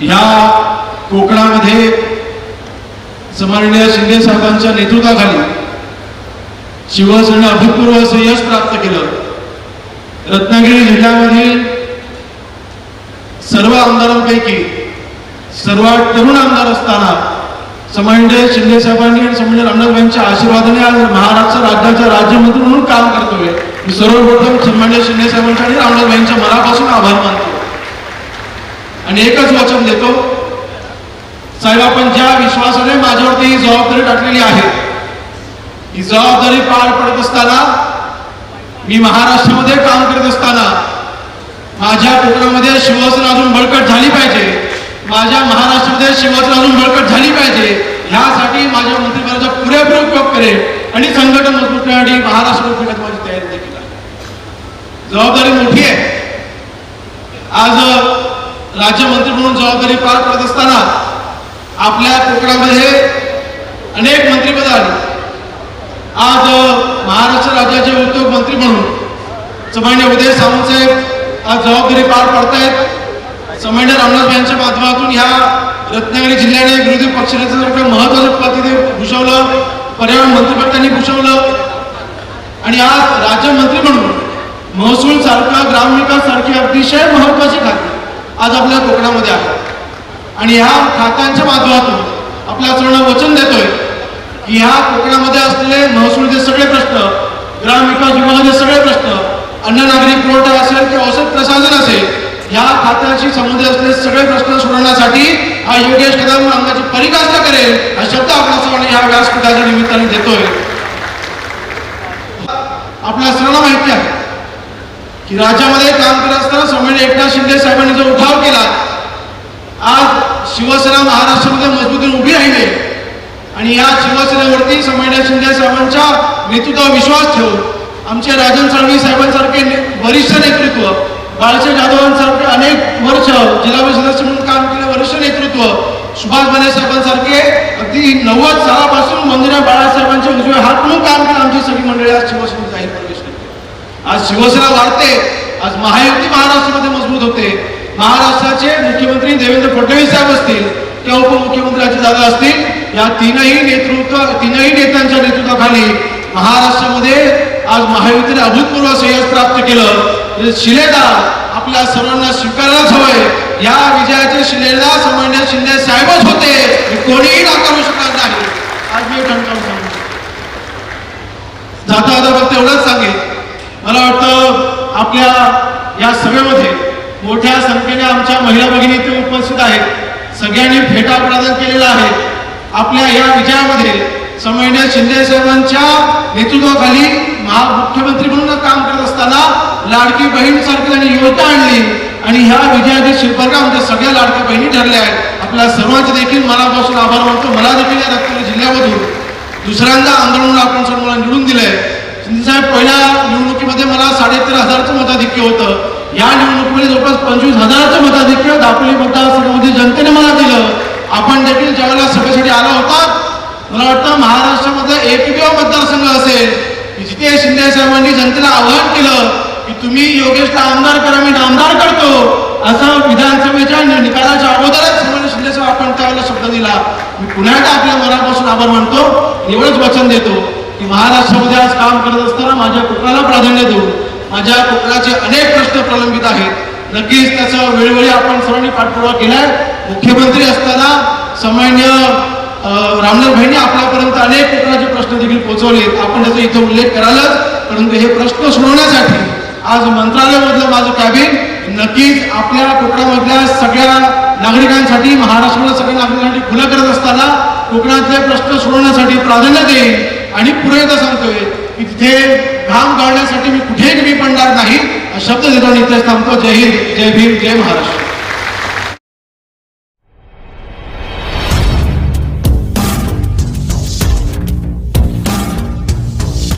ह्या कोकणामध्ये सन्माननीय शिंदे साहेबांच्या नेतृत्वाखाली शिवसेनेनं अभूतपूर्व असं यश प्राप्त केलं. रत्नागिरी जिल्ह्यामधील सर्व आमदारांपैकी सर्वात तरुण आमदार असताना सन्माननीय शिंदे साहेबांनी आणि समंडे रामनाथभाईंच्या आशीर्वादाने आज महाराष्ट्र राज्याचा राज्यमंत्री म्हणून काम करतोय. मी सर्वप्रथम सन्माननीय शिंदे साहेबांच्या आणि रामनाथभाईंच्या मनापासून आभार मानतो. आणि एकच वचन देतो. साहेब आपण ज्या विश्वासाने माझ्यावरती ही जबाबदारी टाकलेली आहे ही जबाबदारी पार पडत असताना मी महाराष्ट्रामध्ये काम करत असताना माझ्या कोकणामध्ये शिवसेना अजून बळकट झाली पाहिजे माझ्या महाराष्ट्रामध्ये शिवसेना अजून बळकट झाली पाहिजे ह्यासाठी माझ्या मंत्रिमंडळाचा पुरेपूर उपयोग करेल आणि संघटन मजबूत करण्यासाठी महाराष्ट्र उपयोगात माझी तयारी देखील आहे. जबाबदारी मोठी आहे. आज राज्यमंत्री म्हणून जबाबदारी पार पडत असताना आपल्या कोकणामध्ये अनेक मंत्रिपद आली आज महाराष्ट्र राज्याचे उद्योग मंत्री म्हणून सन्मान्य उदय सामंत साहेब आज जबाबदारी पार पाडतायत. सन्मान्य रामनाथ यांच्या माध्यमातून ह्या रत्नागिरी जिल्ह्याने विरोधी पक्षनेत्यासारखं महत्वाचं पद तिथे भूषवलं पर्यावरण मंत्रिपद त्यांनी भूषवलं. आणि आज राज्यमंत्री म्हणून महसूल सारखा ग्रामविकास सारखी अतिशय महत्वाची खाती. आज आपल्या कोकणामध्ये आहे. आणि ह्या खात्यांच्या माध्यमातून आपल्या चरण वचन देतोय की ह्या कोकणामध्ये असलेले महसूलचे सगळे प्रश्न ग्रामविकास विभागाचे सगळे प्रश्न अन्न नागरी पुरवठा असेल किंवा औषध प्रशासन असेल ह्या खात्याशी संबंधित असलेले सगळे प्रश्न सोडवण्यासाठी हा योगेश कदम अंगाची परिकाष्ठा करेल हा शब्द आपल्या सर्वांना ह्या व्यासपीठाच्या निमित्ताने देतोय. आपल्या सर्वांना माहिती आहे की राज्यामध्ये काम करत असताना स्वामी एकनाथ शिंदे साहेबांनी जो उठाव केला आज शिवसेना महाराष्ट्रामध्ये मजबूतीने उभी राहिली आणि या शिवसेनेवरती सन्मान्य शिंदे साहेबांच्या नेतृत्वावर विश्वास ठेवून आमचे राजन साळवी साहेबांसारखे वरिष्ठ नेतृत्व बाळासाहेब जाधवांसारखे अनेक वर्ष जिल्हा परिषद म्हणून काम केले वरिष्ठ नेतृत्व सुभाष बने साहेबांसारखे अगदी नव्वद सालापासून वंदना बाळासाहेबांचे उजवे हात म्हणून काम केलं आमची सगळी मंडळी आज शिवसेनेत जाहीर प्रवेश करते आज शिवसेना वाढते आज महायुती महाराष्ट्रामध्ये मजबूत होते. महाराष्ट्राचे मुख्यमंत्री देवेंद्र फडणवीस साहेब असतील किंवा उपमुख्यमंत्री दादा असतील. या तीनही नेतृत्व तीनही नेत्यांच्या नेतृत्वाखाली महाराष्ट्रामध्ये आज महायुतीने अभूतपूर्व असं प्राप्त केलं. म्हणजे शिलेदार आपल्या सर्वांना स्वीकारायलाच हवंय. या विजयाचे शिलेदार सामान्य शिंदे साहेबच होते. हे कोणीही नाकारू शकणार नाही. आज मी ठणकावून सांगतो. जाता जाता फक्त एवढंच सांगेन. आपल्या या सभेमध्ये मोठ्या संख्येने आमच्या महिला भगिनी इथे उपस्थित आहेत. सगळ्यांनी फेटा प्रदान केलेला आहे. आपल्या या विजयामध्ये समयने शिंदे साहेबांच्या नेतृत्वाखाली महा मुख्यमंत्री म्हणून काम करत असताना लाडकी बहीण सारखी त्यांनी योजना आणली आणि ह्या विजयाचे शिल्पकार आमच्या सगळ्या लाडक्या बहिणी ठरल्या आहेत. आपल्या सर्वांचे देखील मनापासून आभार मानतो. मला देखील या रत्नागिरी जिल्ह्यामधून दुसऱ्यांदा आंदोलन आपण सर्व निवडून दिलंय. शिंदेसाहेब पहिल्या निवडणुकीमध्ये मला साडेतेरा हजारचं मताधिक्य होतं. या निवडणुकीमध्ये जवळपास पंचवीस हजाराचं मताधिक्य दापोली मतदारसंघामध्ये जनतेने मला दिलं. आपण देखील ज्यावेळेला सभेसाठी आला होता मला वाटतं महाराष्ट्रामध्ये एकमेव मतदारसंघ असेल. की जिथे शिंदे साहेबांनी जनतेला आवाहन केलं की तुम्ही योगेशला आमदार करा मी आमदार करतो. असं विधानसभेच्या निकालाच्या अगोदरच शिंदे साहेब आपण त्यावेळेला शब्द दिला. मी पुन्हा एकदा आपल्या मनापासून आभार मानतो एवढंच वचन देतो. की महाराष्ट्रामध्ये आज काम करत असताना माझ्या कोकणाला प्राधान्य देऊन माझ्या कोकणाचे अनेक प्रश्न प्रलंबित आहेत. नक्कीच त्याचा वेळोवेळी आपण सर्वांनी पाठपुरावा केलाय. मुख्यमंत्री असताना सामान्य रामनाथ भाईने आपल्यापर्यंत अनेक कोकणाचे प्रश्न देखील पोहोचवले आपण त्याचा इथं उल्लेख करालच परंतु हे प्रश्न सोडवण्यासाठी आज मंत्रालयामधलं माझं कॅबिन नक्कीच आपल्या कोकणामधल्या सगळ्या नागरिकांसाठी महाराष्ट्रातल्या सगळ्या नागरिकांसाठी खुलं करत असताना कोकणातले प्रश्न सोडवण्यासाठी प्राधान्य देईल आणि पुढे एकदा सांगतोय की तिथे घाम गाळण्यासाठी मी कुठेही कमी पडणार नाही शब्द देतो आणि इथेच थांबतो. जय हिंद जय भीम जय महाराष्ट्र.